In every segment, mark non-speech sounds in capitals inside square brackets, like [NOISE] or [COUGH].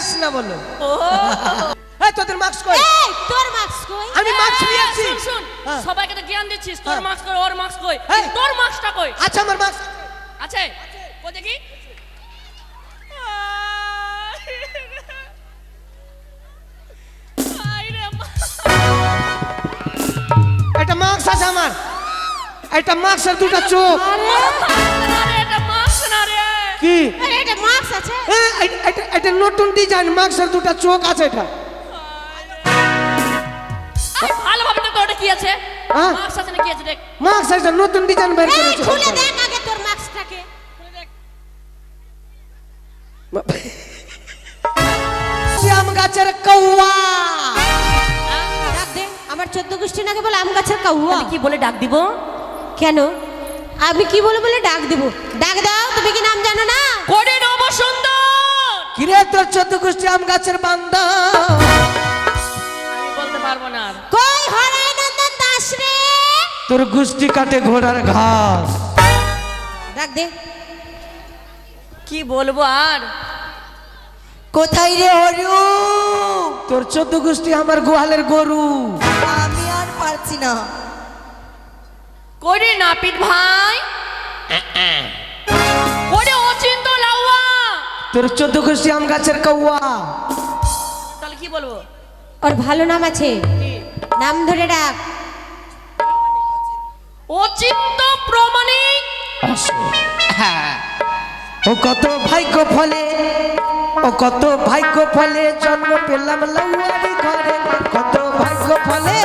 কৃষ্ণ বলো। এই তোদের কই? এই তোর মাস্ক কই? আমি মাস্ক নিয়েছি। শুন শুন হ্যাঁ। সবাইকে তো জ্ঞান দিচ্ছিস তোর হ্যাঁ। মাস্ক কই ওর মাস্ক কই। তোর মাস্কটা কই? আচ্ছা আমার মাস্ক আছে? কো দেখি? এটা আছে আমার। এটা মাস্ক আর দুটো চোখ। কি? আরে এটা মাস্ক আছে। হ্যাঁ, এটা- এটা- নতুন ডিজাইন দুটো চোখ আছে এটা। আরে ভালোভাবে তো ওটা কি আছে? হ্যাঁ? মাস্ক আছে না কি আছে দেখ। মাস্ক আছে নতুন ডিজাইন বের এই করেছে। খুলে দেখ আগে তোর মাস্কটাকে খুলে দেখ শ্যাম গাছের কৌয়া। ডাক দে। আমার চোদ্দ গোষ্ঠী নাকি বলে আম গাছের কাউয়া কি বলে ডাক দিব? কেন? আমি কি বলে বলে ডাক দেব? ডাক দাও। তুমি কি নাম জানো না? কোডে নব সুন্দর কিরে তোর চোদ্দ গোষ্ঠী আম গাছের বান্দা বলতে পারব না কই হরাই নন্দন দাস রে? তোর গোষ্ঠী কাটে ঘোড়ার ঘাস। দে। কি বলব আর? কোথায় রে হরিউ তোর চোদ্দ গোষ্ঠী আমার গোয়ালের গরু। আমি আর পারছি না। কোডে নাপিত ভাই। তোর চোদ্দ গোষ্ঠী আম গাছের কৌয়া। তাহলে কি বলব? ওর ভালো নাম আছে। নাম ধরে ডাক। অচিন্ত প্রমাণিক ও কত ভাগ্য ফলে ও কত ভাগ্য ফলে জন্ম পেলাম লাউয়ারি ঘরে। কত ভাগ্য ফলে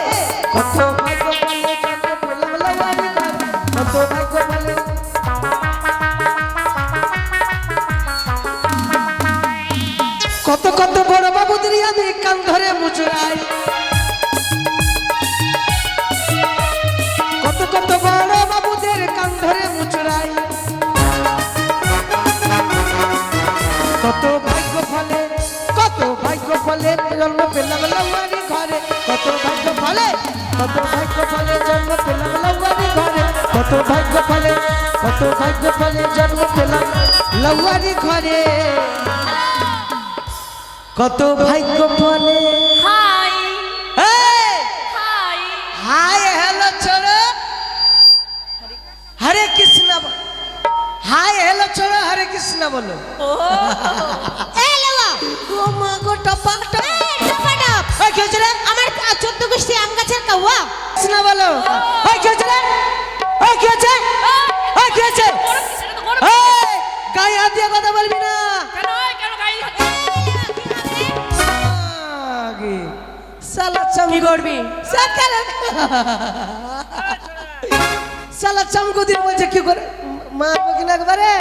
কত ভাগ্য ফলে, কত ভাগ্য ফলে জন্ম পেলাম লাউয়ারি ঘরে। কত ভাগ্য ফলে, কত ভাগ্য ফলে জন্ম পেলাম লাউয়ারি ঘরে। কত ভাগ্য ফলে, কত ভাগ্য ফলে জন্ম পেলাম লাউয়ারি ঘরে। কত ভাগ্য ফলে কৃষ্ণ বলো। ও। এই লেওয়া। ও মা গো টপা টপা। কি হয়েছে রে? আমার চোদ্দ গোষ্ঠী আম গাছের কাউয়া। কৃষ্ণ বলো। কি রে? কি গায়ে হাত দিয়ে কথা বলবি না। সালা করবি? সালা চামকু দিন বলছে কি করে? মারবো কিনা একবারে?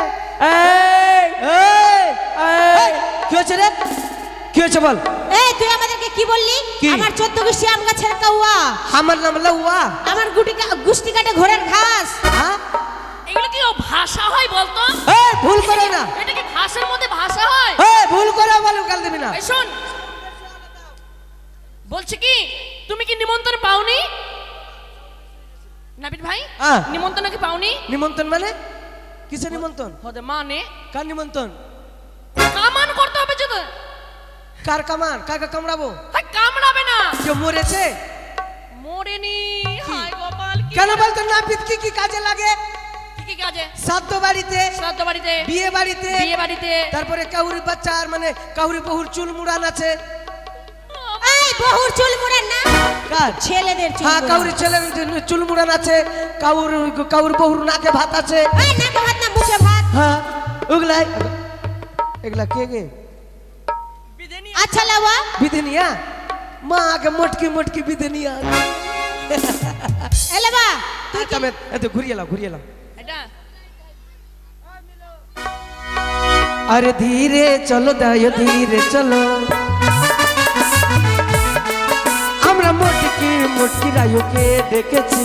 কি হয়েছে রে? কি হয়েছে বল? এই তুই আমাদেরকে কি বললি? আমার চোদ্দ গোষ্ঠী আম গাছের কাউয়া। আমার নাম লাউয়া আমার গুটি গুষ্টি কাটে ঘোড়ার ঘাস। হ্যাঁ? এগুলো কি ভাষা হয় বলতো? এই ভুল করো না। এটা কি ঘাসের মধ্যে ভাষা হয়? এই ভুল করে বলো কাল দিবি না। শোন। বলছি কি তুমি কি নিমন্ত্রণ পাওনি? নাবিদ ভাই হ্যাঁ। নিমন্ত্রণ কি পাওনি? নিমন্ত্রণ মানে? কিসের নিমন্ত্রণ? হতে মানে? কার নিমন্ত্রণ? কামান করতে হবে যদি কার কামান? কাকে কামড়াবো? হাই কামড়াবে না। কেউ মরেছে? মরেনি। হাই গোপাল কি কেন বলতো নাপিত কি কি কাজে লাগে? কি কি কাজে? শ্রাদ্ধ বাড়িতে শ্রাদ্ধ বাড়িতে বিয়ে বাড়িতে বিয়ে বাড়িতে। তারপরে কাউরি বাচ্চার মানে কাউরি বহুর চুল মুড়ান আছে। এই বহুর চুল মুড়ান না কার? ছেলেদের চুল হ্যাঁ মুড়ান। কাউরি ছেলের চুল মুড়ান আছে কাউর কাউর বহুর নাকে ভাত আছে। এই হ্যাঁ ওগুলাই। এগুলা কে গে? আচ্ছা লাওয়া। বিধনিয়া মা আগে মোটকি মোটকি বিধনিয়া এলে বা তুই কি এত ঘুরিয়ে এলাম ঘুরিয়ে এলাম এটা। আরে ধীরে চলো দায় ধীরে চলো। আমরা মোটকি মোটকি রায়ুকে দেখেছি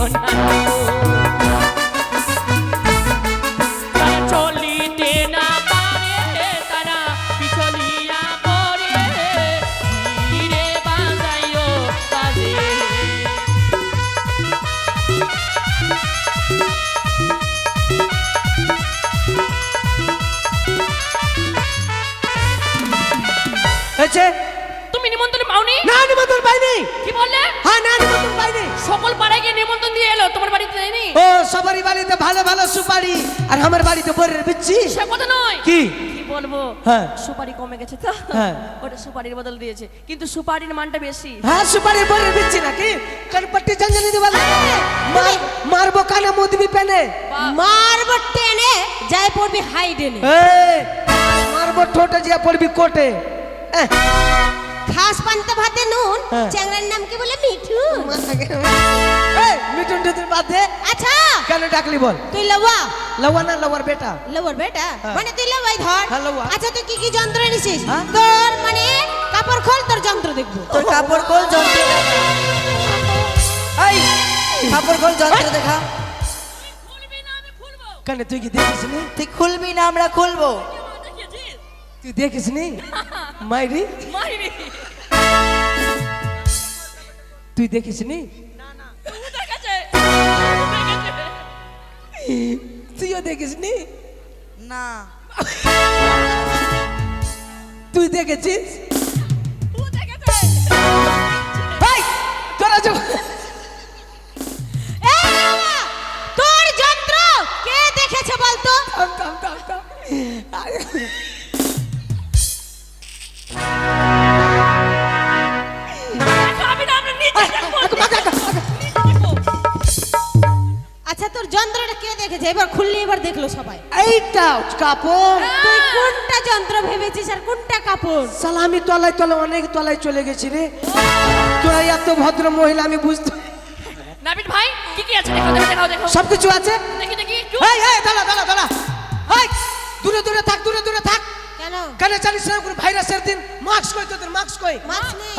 পায়ে সুপারি আর আমার বাড়িতে বরের বিচ্ছি সে কথা নয়। কি? কি বলব? হ্যাঁ। সুপারি কমে গেছে তো। হ্যাঁ। ওটা সুপারির বদল দিয়েছে। কিন্তু সুপারির মানটা বেশি। হ্যাঁ সুপারির বরের বিচ্ছি নাকি? কানপট্টি জঞ্জলি দিবা মার মারবো কানে মুদবি পেনে। মারব টেনে যায় পড়বি হাইডেনে এই মারবো ঠোঁটে যে পড়বি কোটে। খাস পান্তা ভাতে নুন হ্যাঁ। চ্যাংড়ার নাম কি বলে মিঠু এই কেন ডাকলি বল? তুই লওয়া। লওয়া না লওয়ার বেটা। লওয়ার বেটা? হ্যাঁ। মানে তুই লওয়াই ধর। হ্যাঁ, লওয়া। আচ্ছা তুই কি কি যন্ত্র নিছিস হ্যাঁ? তোর মানে কাপড় খোল তোর যন্ত্র দেখব। তোর কাপড় খোল যন্ত্র এই কাপড় খোল যন্ত্র দেখা। কেন তুই কি দেখিস নি তুই খুলবি না আমরা খুলবো। তুই দেখিস নি মাইরি? মাইরি। তুই দেখিস নি তুইও দেখিস নি না তুই দেখেছিস তোরা তোর যন্ত্র কে দেখেছে বলতো? [LAUGHS] [LAUGHS] যন্ত্রটা এবার খুললে এবার দেখল সবাই। এইটা কাপড়। তুই কোনটা যন্ত্র ভেবেছিস আর কোনটা কাপড়? সালা আমি তলায় তলায় অনেক তলায় চলে গেছি রে। তোরা এত ভদ্র মহিলা আমি বুঝতে নাবিদ ভাই কি কি আছে? দেখো দেখো দেখো সব কিছু আছে? দেখি দেখি এই এই দাঁড়া দাঁড়া দাঁড়া। এই দূরে দূরে থাক দূরে দূরে থাক। কেন? কেন জানিস না কোনো ভাইরাসের দিন। মাস্ক কই তোদের মাস্ক কই? মাস্ক নেই।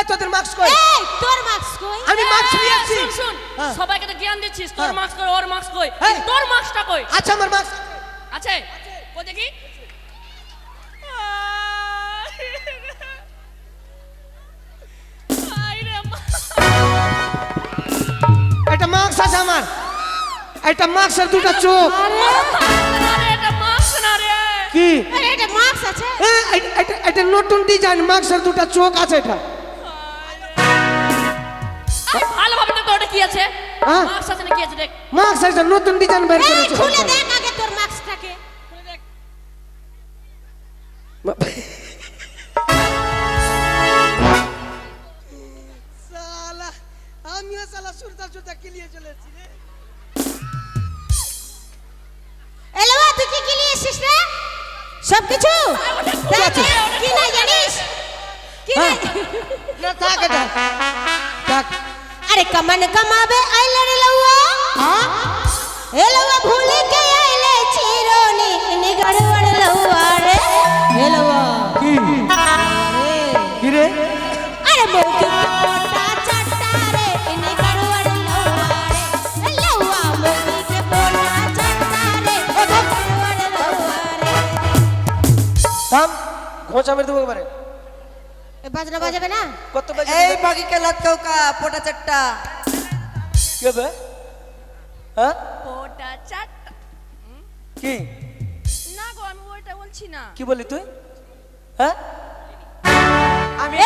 হ্যাঁ তোদের মাস্ক কই এই তোর মাস্ক কই? আমি মাস্ক নিয়েছি। শুন শুন হ্যাঁ। সবাইকে তো জ্ঞান দিচ্ছিস তোর হ্যাঁ। মাস্ক কই ওর মাস্ক কই? তোর মাস্কটা কই? আচ্ছা আমার মাস্ক আছে? কই দেখি? এটা মাস্ক আছে আমার। এটা মাস্কের দুটো চোখ। আরে এটা মাস্ক না রে। কি? আরে এটা মাস্ক আছে। এটা- নতুন ডিজাইন মাস্কের দুটো চোখ আছে এটা। আছে হ্যাঁ? আছে না কি আছে দেখ? মাস্ক আছে নতুন ডিজাইন বের করেছে। খুলে দেখ আগে তোর মাস্কটাকে খুলে দেখ। সালা আমিও সালা সুরতা সুরতা কিলিয়ে চলেছি রে। এলো তুই কি কি নিয়ে এসেছিস রে? সব কিছু কি না জানিস? কি না থাক থাক। আরে কমন কমাবে আইলে রে লউয়া এ লউয়া ভুলে কে আইলে চিরনি? নিগড়বড় লউয়া রে। এ লউয়া কি? আরে কি রে। আরে থাম ঘোঁচা মেরে দেবো এবারে। এ বাজনা বাজাবে না? কত বাজে এই বাকি কে লটকাও কা পোটা চারটা কি হবে? হ্যাঁ? ওটা চারটা কি? না গো আমি ওইটা বলছি না। কি বলি তুই? হ্যাঁ? আমি!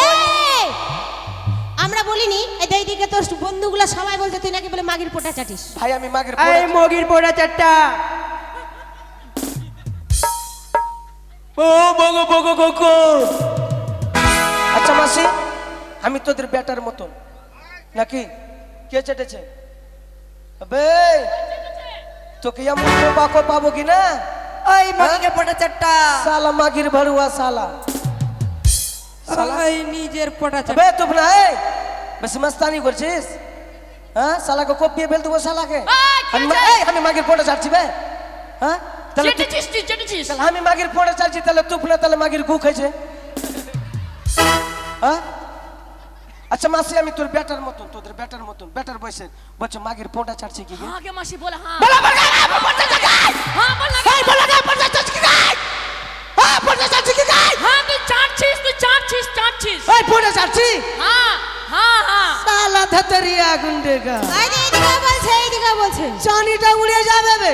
আমরা বলিনি এই দেই দিকে তোর বন্ধুগুলো সবাই বলতে তুই নাকি বলে মাগির পোটা চাটিস। ভাই আমি মাগের এই মগির পোড়া চারটা ও বগো বগো কোকো মাসি আমি তোদের বেটার মতন। নাকি? কে চেটেছে? আবে! তোকে এমন বাকো পাবো কি না? ওই বাকি পোটা চারটা সালা মাগির ভরুয়া সালা। সালা? এই নিজের চারটা আবে তুই না এই! বেশি মস্তানি করছিস? হ্যাঁ? সালাকে কপিয়ে ফেল দেবো সালাকে। এই, কি আমি মাগির ফটো ছাড়ছি বে! হ্যাঁ? তাহলে আমি মাগির পড়ে চাইছি তাহলে তুই না তাহলে মাগির গু খাইছে। হ্যাঁ? আচ্ছা মাসি আমি তোর বেটার মতন তোদের বেটার মতন বেটার বয়সের বলছে মাগির পোটা ছাড়ছে কি গে? হ্যাঁ কে মাসি বলে হ্যাঁ। বলা বলা হ্যাঁ বল না এই বলা না পোটা ছাড়ছে কি গাই হ্যাঁ পোটা ছাড়ছে কি গাই হ্যাঁ তুই চাটছিস তুই চাটছিস চাটছিস এই পোটা ছাড়ছি? হ্যাঁ হ্যাঁ হ্যাঁ। সালা ধতরিয়া গুন্ডেগা এই যে এইদিকে বলছে এইদিকে বলছে। চানিটা উড়ে যাবে বে।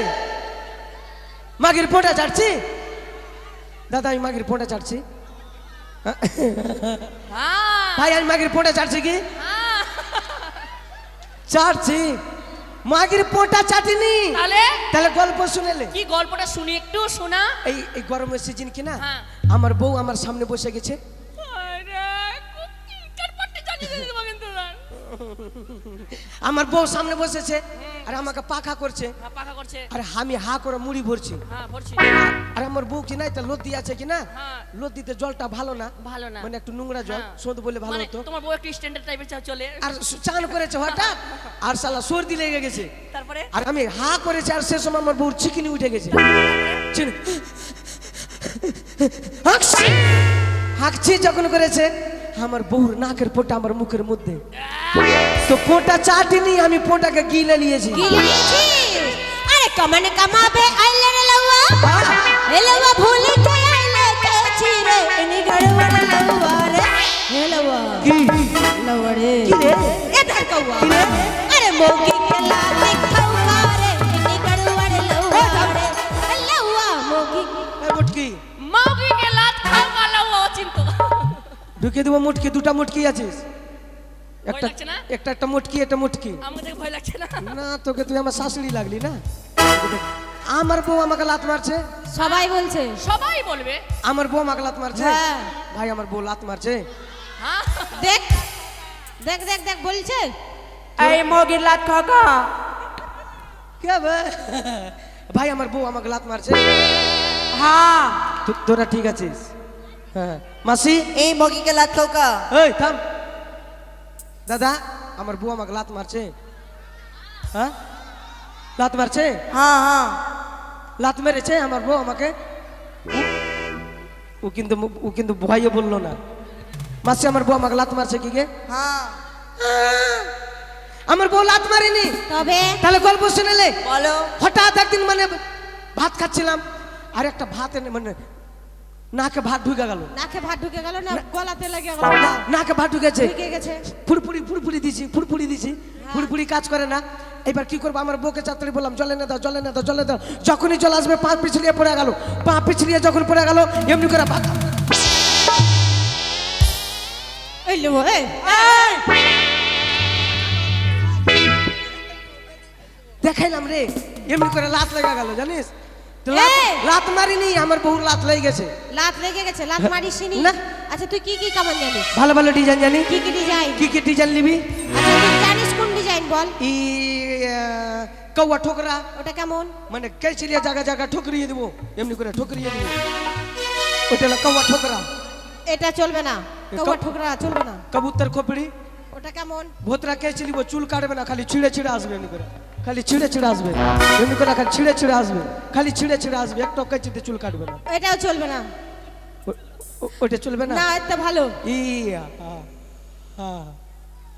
মাগির পোটা ছাড়ছি? দাদা আমি মাগির পোটা ছাড়ছি। হ্যাঁ। ভাই আমি মাগির পোটা ছাড়ছি কি? হ্যাঁ। চাটছি? মাগির পোটা চাটিনি। তাহলে? তাহলে গল্প শুনেলে। কি গল্পটা শুনি একটু শোনা? এই এই গরমের সিজন কি না? হ্যাঁ। আমার বউ আমার সামনে বসে গেছে। আমার বউ সামনে বসেছে। আর আমাকে পাখা করছে। হ্যাঁ করছে। আর আমি হা করে মুড়ি ভরছি। হ্যাঁ আর আমার বউ কি নাই? তা লদ্দি আছে কি না? হ্যাঁ। লদ্দিতে জলটা ভালো না। ভালো না। মানে একটু নোংরা জল। সোদ বলে ভালো মানে হতো। তোমার বউ একটু স্ট্যান্ডার্ড টাইপের চলে। আর চান করেছে হঠাৎ। আর সালা সর্দি লেগে গেছে। তারপরে? আর আমি হা করেছি আর সে সময় আমার বউর চিকিনি উঠে গেছে। হাঁকছি হাঁকছি যখন করেছে। আমার বউর নাকের পোটা আমার মুখের মধ্যে তো পোটা চাটিনি আমি পোটাকে গিলে নিয়েছি গিলে নিয়েছিস আরে কমন কামাবে আইলে রে লউয়া এ লউয়া ভুলে কে আইলে কেছি রে ইনি গড়বড় লউয়া রে হে লউয়া কি লউয়া রে কি রে? এ ধর কউয়া আরে মোগি ঢুকে দেবো মুটকি দুটা মুটকি আছিস একটা? একটা একটা মুটকি একটা মুটকি। আমাকে দেখে ভয় লাগছে না। না তোকে তুই আমার শাশুড়ি লাগলি না? আমার বউ আমাকে লাত মারছে। সবাই বলছে। সবাই বলবে। আমার বউ আমাকে লাত মারছে? হ্যাঁ। ভাই আমার বউ লাত মারছে। হ্যাঁ। দেখ দেখ দেখ দেখ বলছে। এই মগির লাত খাকা কে ভাই ভাই আমার বউ আমাকে লাত মারছে। হ্যাঁ। তোরা ঠিক আছিস? হ্যাঁ। মাসি? এই মগিকে লাত খৌকা এই থাম। দাদা আমার বউ আমাকে লাত মারছে। হ্যাঁ? লাত মারছে? হ্যাঁ হ্যাঁ। লাত মেরেছে আমার বউ আমাকে। ও- ও কিন্তু ও কিন্তু ভয়ে বলল না। মাসি আমার বউ আমাকে লাত মারছে কি গে? হ্যাঁ। আমার বউ লাত মারেনি। তবে? তাহলে গল্প শুনেলে বলো। হঠাৎ একদিন মানে ভাত খাচ্ছিলাম। আর একটা ভাত এনে মানে নাকে ভাত ঢুকে গেল। নাকে ভাত ঢুকে গেল না গলাতে লেগে গেল। নাকে ভাত ঢুকেছে। ঢুকে গেছে। ফুরফুরি ফুরফুরি দিছি ফুরফুরি দিছি। ফুরফুরি কাজ করে না। এবার কি করব? আমার বউকে চাতরি বললাম জলে না দাও জলে না দাও জলে দাও। যখনই জল আসবে পা পিছলিয়ে পড়ে গেল। পা পিছলিয়ে যখন পড়ে গেল এমনি করে ভাত দেখাইলাম রে এমনি করে লাত লেগে গেল জানিস? লাত- মারিনি আমার বহু লাত লেগে গেছে। লাত লেগে গেছে লাত মারিসনি? না। আচ্ছা তুই কি কি কামান জানিস? ভালো ভালো ডিজাইন জানি। কি কি ডিজাইন কি কি ডিজাইন নিবি? আচ্ছা তুই জানিস কোন ডিজাইন বল? ই কৌয়া ঠোকরা। ওটা কেমন? মানে কেচিলিয়া জায়গা জায়গা ঠুকরিয়ে দেবো এমনি করে ঠুকরিয়ে দেবো। ওটা হলো কৌয়া ঠোকরা। এটা চলবে না। কৌয়া ঠোকরা চলবে না। কবুতর খোপড়ি। ওটা কেমন? ভোতরা কেচে নিব চুল কাটবে না খালি ছিঁড়ে ছিঁড়ে আসবে এমনি করে। খালি ছিঁড়ে ছিঁড়ে আসবে। এমনি করে খালি ছিঁড়ে ছিঁড়ে আসবে। খালি ছিঁড়ে ছিঁড়ে আসবে। একটা কেচিতে চুল কাটবে না। এটাও চলবে না। ওটা চলবে না? না এটা ভালো। ইয়া হা হা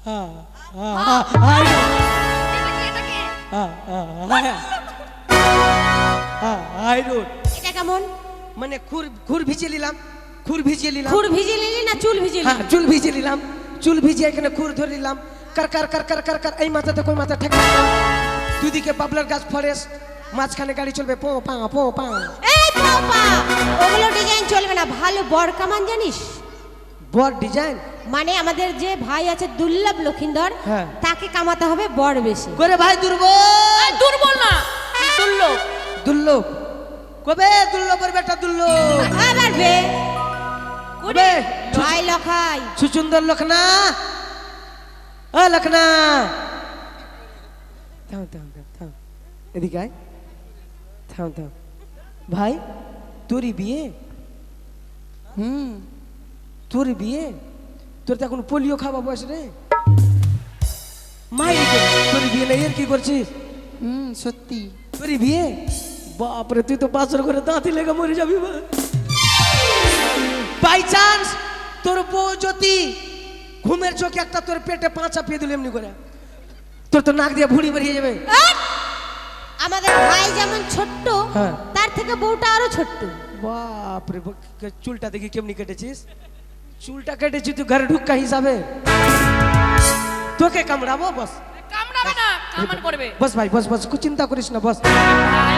হা হা হা। হাই রে। এটা কি এটা কি হা হা হাই রোড। এটা কেমন? মানে খুর খুর ভিজিয়ে নিলাম। খুর ভিজিয়ে নিলাম। খুর ভিজে নিলি না চুল ভিজে হ্যাঁ চুল ভিজিয়ে নিলাম। চুল ভিজিয়ে এখানে খুর ধরে নিলাম। কার কার কার কার কার কার এই মাথাতে কই মাথা ঠেকা দুদিকে পাবলার গাছ ফরেস্ট মাঝখানে গাড়ি চলবে পো পা পো পা। এই পো পা ওগুলো ডিজাইন চলবে না ভালো বড় কামান জানিস? বড় ডিজাইন মানে আমাদের যে ভাই আছে দুর্লভ লক্ষিন্দর হ্যাঁ। তাকে কামাতে হবে বড় বেশি। করে ভাই দুর্বল। এই, দুর্বল না দুর্লভ। দুর্লভ। কবে দুর্লভের বেটা দুর্লভ? আবার বে। কবে? ভাই লখাই। সুচুন্দর লখনা। ও লখনা। থাম থাম। এদিকে আয়। থাম থাম। ভাই তোরই বিয়ে? হুম তোর বিয়ে? তোর তো এখন পোলিও খাওয়া বয়স রে। মায়ের তোর বিয়ে নেই এর কি করছিস? হুম সত্যি। তোরই বিয়ে? বাপরে তুই তো বাসর করে দাঁতি লেগে মরে যাবি বাই চান্স তোর বউ যদি ঘুমের চোখে একটা তোর পেটে পাঁচা পেয়ে দিল এমনি করে তোর তো নাক দিয়ে ভুড়ি বেরিয়ে যাবে! আমাদের ভাই যেমন ছোট্ট হ্যাঁ। তার থেকে বউটা আরও ছোট্ট। বাপরে বাপ, কে- চুলটা দেখি কেমনি কেটেছিস? চুলটা কেটেছি তুই ঘরে ঢুক্কা হিসাবে। তোকে কামড়াবো বস। কামড়াবে না কামড় করবে। বস ভাই বস বস কিছু চিন্তা করিস না বস। ভাই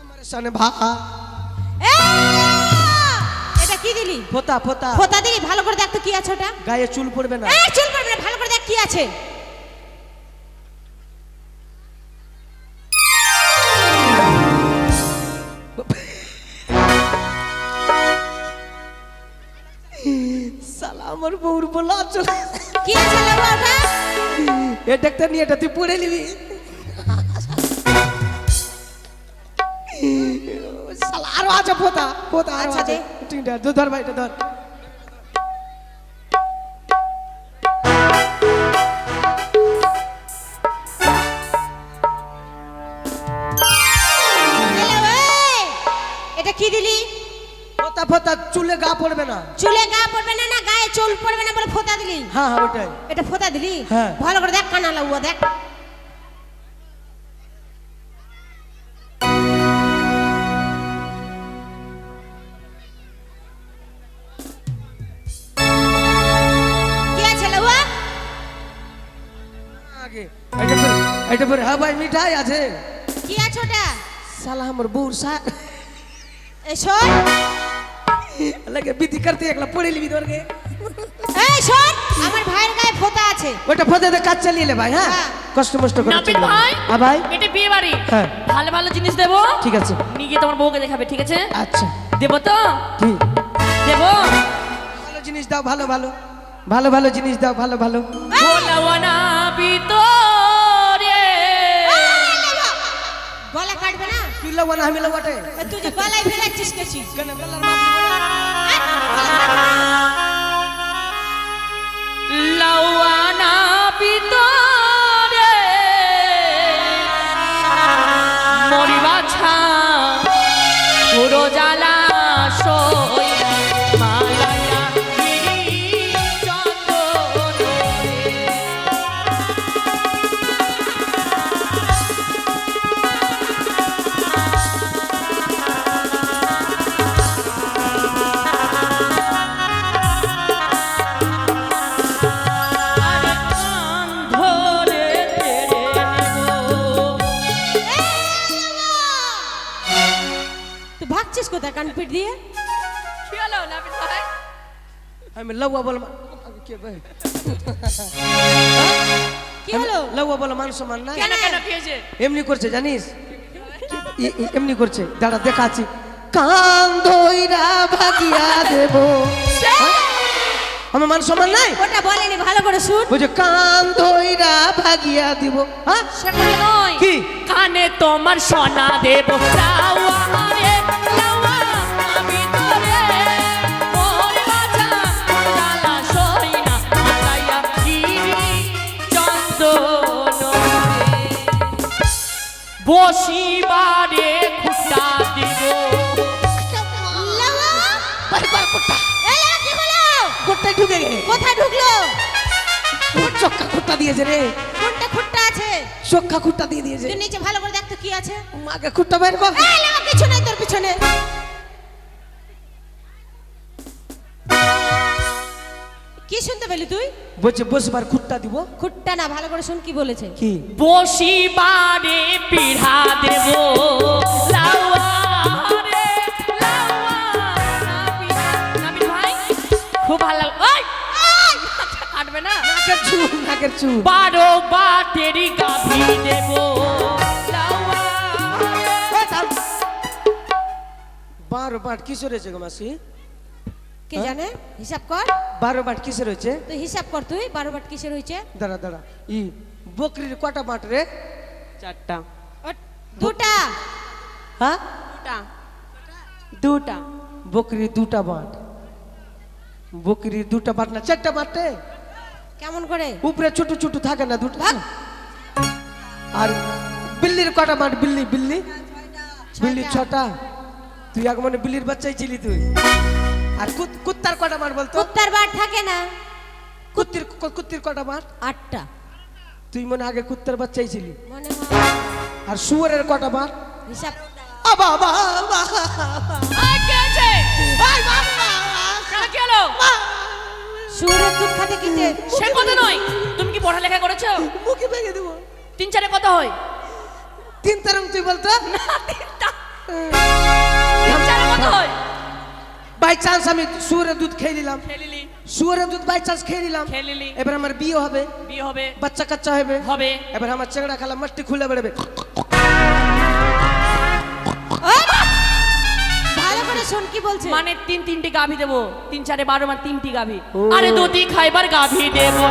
আমার সামনে ভা! এটা কি দিলি? ফোতা ফোতা। ফোতা দিলি? ভালো করে দেখ তো কি আছে ওটা। গায়ে চুল পড়বে না। এ চুল পড়বে না ভালো কি আছে? আমার বউর বলা চল কি নিয়ে এটা তুই পড়ে নিবি। সালা আরও আছে ফোতা আচ্ছা, দে। তুই ধর ভাই এটা ধর। চুলে গা পড়বে না। চুলে গা পড়বে না না গায়ে চুল পড়বে না বলে ফোতা দিলি? হ্যাঁ হ্যাঁ ওটাই। এটা ফোতা দিলি? হ্যাঁ। ভালো করে দেখ কানা লাউয়া দেখ। এটা পরে হ্যাঁ ভাই মিঠাই আছে। কি আছে ওটা? সালা আমার বউর সা এই শোন। লাগে বিধি করতে একলা পড়ে নিবি তোরকে। এই শোন আমার ভাইয়ের গায়ে ফোতা আছে। ওটা ফোতাতে কাজ চালিয়ে লে ভাই হ্যাঁ? হ্যাঁ। কষ্ট মষ্ট করে নাপিত ভাই হ্যাঁ ভাই? এটা বিয়ে বাড়ি। হ্যাঁ। ভালো ভালো জিনিস দেবো। ঠিক আছে। নিয়ে গিয়ে তোমার বউকে দেখাবে ঠিক আছে? আচ্ছা। দেবো তো? কি? দেবো? ভালো জিনিস দাও ভালো ভালো। ভালো ভালো জিনিস দাও ভালো ভালো। ভোলাওয়ানা ভিতরে তুই লাগাবো না আমি লাগাতে এ তুই যে গলায় ফেলাচ্ছিস কেছি কেন বেলার মাপ লাওয়ানা ভিতরে কোথায় দিয়ে কি হলো নাপিত ভাই আমি লাউয়া বল কে ভাই কি হলো লাউয়া বল মান সম্মান নাই কেন কেন কি হয়েছে এমনি করছে জানিস এমনি করছে দাঁড়া দেখাচ্ছি কান ধইরা ভাগিয়া দেব আমার মান সম্মান নাই ওটা বলেনি ভালো করে শুন বুঝে কান ধইরা ভাগিয়া দিব হ্যাঁ সেটা নয় কি? কানে তোমার সোনা দেব লাওয়া বসিবারে খুঁটা দিব। ঢুকে গে কোথায় ঢুকলো? চক্কা খুঁটা দিয়েছে রে। কোনটা খুঁটটা আছে? চক্কা খুঁটটা দিয়ে দিয়েছে। নিচে ভালো করে দেখতো কি আছে। মাকে খুঁটটা বের কর। কিছু নাই তোর পিছনে। কি শুনতে পেলি তুই? বলছে বসবার খুট্টা দিব। খুট্টা না ভালো করে শুন কি বলেছে। কি? বসিবারে পিড়া দেব খুব ভালো কাটবে না। নাকের চুল নাকের চুল। বারো বাটেরি গাভি দেব বারো বাট কিসের হয়েছে গো মাসি? কে জানে? হিসাব কর। বারো বাট কিসের হয়েছে তুই হিসাব কর তুই বারো বাট কিসের হয়েছে দাঁড়া দাঁড়া। ই বকরির কটা বাট রে? চারটা। দুটা। হ্যাঁ? দুটা। দুটা। বকরির দুটা বাট বকরির দুটা বাট না চারটা বাটে কেমন করে? উপরে ছোট ছোট থাকে না দুটো? ভাগ আর বিল্লির কটা মাঠ? বিল্লি বিল্লি? বিল্লি ছটা। তুই এক মনে বিল্লির বাচ্চাই ছিলি তুই। আর কুত- কুত্তার কটা মাঠ বলতো? কুত্তার বার থাকে না। কুত্তির কুত্তির কটা মাঠ আটটা। তুই মনে আগে কুত্তার বাচ্চাই ছিলি। মনে হয়। আর শুয়ারের কটা মাঠ হিসাব। আবা বা বা এই, কেন, কি শুয়োরের দুধ খাতে কিনতে সে কথা নয়? তুমি কি পড়ালেখা করেছ? মুখে ভেঙে দেবো। তিন চারে কত হয়? তিন তারং তুই বলতো? না, তিন চারে কত হয়? বাই চান্স আমি শুয়ারের দুধ খেয়ে নিলাম। খেলিলি। শুয়ারের দুধ বাই চান্স খেয়ে নিলাম। খেলিলি। এবার আমার বিয়ে হবে। বিয়ে হবে। বাচ্চা কাচ্চা হবে। হবে। এবার আমার চেংড়া খালা মাটি খুলে বেড়াবে। ভালো করে শোন কি বলছে? মানে তিন তিনটি গাভী দেবো। তিন চারে বারো মানে তিনটি গাভী। আরে দুটি খাইবার গাভী দেবো।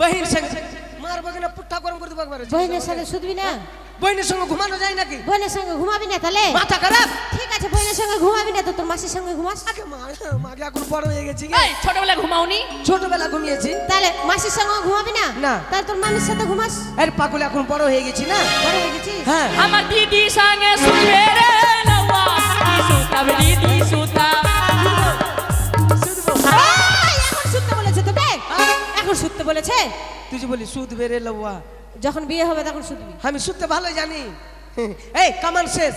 বহির সঙ্গে মার বগিনা পুট্টা গরম করে দেবো একবারে বহিনের সঙ্গে শুধবি না বহিনের সঙ্গে ঘুমানো যায় নাকি বোনের সঙ্গে ঘুমাবি না তাহলে মাথা খারাপ ঠিক আছে বোনের সঙ্গে ঘুমাবি না তো তোর মাসির সঙ্গে ঘুমাস আগে মা মাকে এখন বড় হয়ে গেছি। এই ছোটবেলায় ঘুমাওনি? ছোটবেলা ঘুমিয়েছি। তাহলে মাসির সঙ্গে ঘুমাবি না? না। তাহলে তোর মামির সাথে ঘুমাস। এর পাকুলে এখন বড় হয়ে গেছি না? বড় হয়ে গেছিস? হ্যাঁ। আমার দিদি সঙ্গে শুনবে রে লাওয়া কি এখন বলেছে? তুই যে বলি সুদ বেড়ে লওয়া যখন বিয়ে হবে তখন শুনবি আমি শুনতে ভালো জানি। এই কামান শেষ।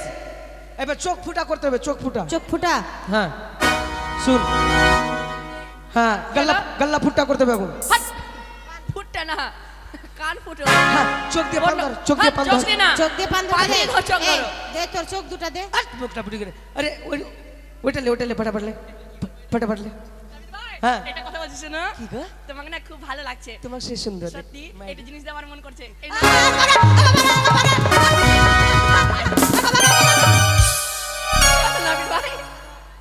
এবার চোখ ফুটা করতে হবে চোখ ফুটা। চোখ ফুটা? হ্যাঁ। শুন। হ্যাঁ গল্লা গল্লা ফুটা করতে হবে এখন। ফুটটা না। কান ফুটো হ্যাঁ চোখ দিয়ে পান ধর, চোখ দিয়ে পান চোখ ধর। চোখ দিয়ে পান দে। ধর, দে তোর চোখ দুটা দে। আট, মুখটা ফুটি করে আরে ওই ওইটালে ওইটালে ফটাফটলে ফটাফটলে হ্যাঁ। এটা কথা কি গো? তোমাকে না খুব ভালো লাগছে। তোমার সে সুন্দর সত্যি এটা জিনিস আমার মন করছে।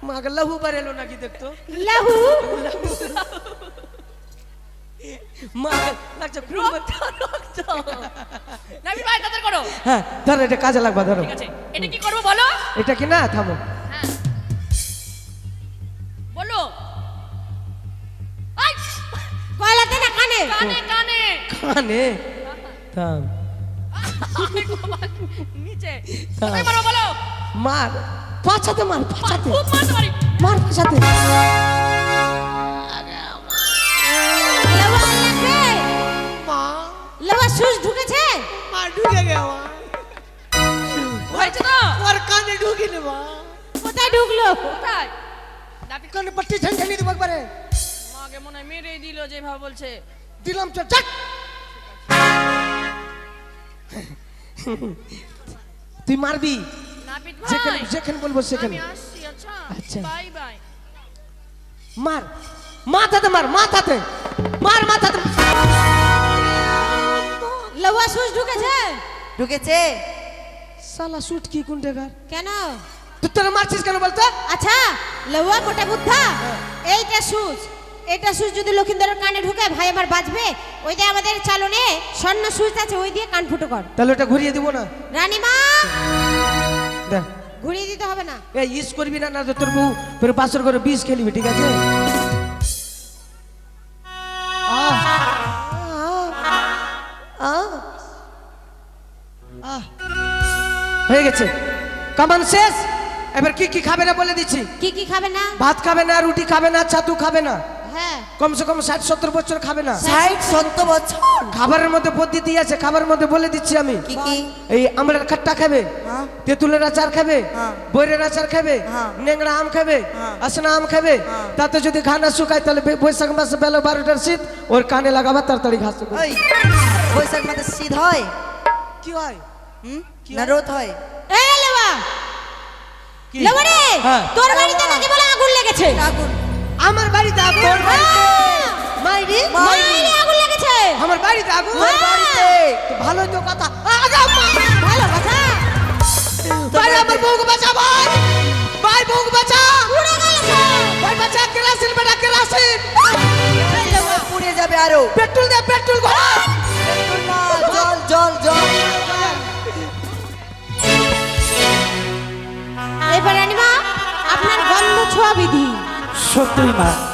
মাগ লহু বারেলো নাকি দেখতো? লাহু। মা লাগছে রক্ত রক্ত। নাবিল ভাই তাড়াতাড়ি করো। হ্যাঁ ধরো এটা কাজে লাগবা ধরো। ঠিক আছে। এটা কি করব বলো? এটা কি না থামো। কানে কানে। কানে? থাম। নিচে। মারো বলো। মার। পাছাতে মার পাছাতে। খুব মারতে পারি। মার পাছাতে। লাহু মা। সুস ঢুকেছে? মা ঢুকে গেল হয়েছে তো? ওর কানে ঢুকে নে মা। কোথায় ঢুকলো? কোথায়? নাবিল কানে পট্টি ঝাঁঝালি দেবো একবারে। মাকে মনে হয় মেরেই দিল যেভাবে বলছে। দিলাম চাক তুই মারবি? যেখানে যেখানে বলব সেখানে। আচ্ছা? আচ্ছা। Bye bye. মার মাথাতে মার মাথাতে। মার মাথাতে লাহু সুস ঢুকেছে? ঢুকেছে। সালা শুট কি কোন জায়গার? কেন? তুই তোরা মারছিস কেন বলতো? আচ্ছা লাহুয়া মোটা বুদ্ধা এইটা সুচ। এটা সুচ যদি লক্ষিন্দরের কানে ঢুকে ভাই আমার বাজবে ওই যে আমাদের চালনে স্বর্ণ সুচ আছে ওই দিয়ে কান ফুটো কর। তাহলে ওটা ঘুরিয়ে দিব না? রানীমা! ঘুরিয়ে দিতে হবে না। এই ইস করবি না না তোর বউ তোর বাসর করে বিষ খেলিবি ঠিক আছে। হয়ে গেছে। কামান শেষ। এবার কি কি খাবে না বলে দিচ্ছি? কি কি খাবে না? ভাত খাবে না রুটি খাবে না ছাতু খাবে না। কমসে কম ষাট সত্তর বছর খাবে না ষাট সত্তর বছর খাবারের মধ্যে পদ্ধতি আছে খাবারের মধ্যে বলে দিচ্ছি আমি কি কি এই আমড়ার খাট্টা খাবে হ্যাঁ। তেঁতুলের আচার খাবে হ্যাঁ। বৈরের আচার খাবে হ্যাঁ। নেংড়া আম খাবে হ্যাঁ। আসনা আম খাবে হ্যাঁ। তাতে যদি ঘা না শুকায় তাহলে বৈশাখ মাসে বেলা বারোটার শীত ওর কানে লাগাবা তাড়াতাড়ি ঘাস। বৈশাখ মাসে শীত হয় কি হয় হুম কি না হয়? রোদ হয় এই লেবা লেবা রে হ্যাঁ। তোর বাড়িতে নাকি বলে আগুন লেগেছে আগুন আমার বাড়িতে আগুন। মাইরি মাইরে আগুন লেগেছে। আমার বাড়িতে আগুন। তোর বাড়িতে। তো ভালোই তো কথা। আগা মা! ভালো কথা। ভাই আমার বউকে বাঁচা ভাই। ভাই বউকে বাঁচা উড়ে গেল। ভাই বাঁচা কেরাসিন বেটা কেরাসিন। আরও। পেট্রোল দে পেট্রোল ঘোরা। জল জল জল। এবার রানীমা আপনার গন্ধ ছোঁয়া বিধি। সত্যি মা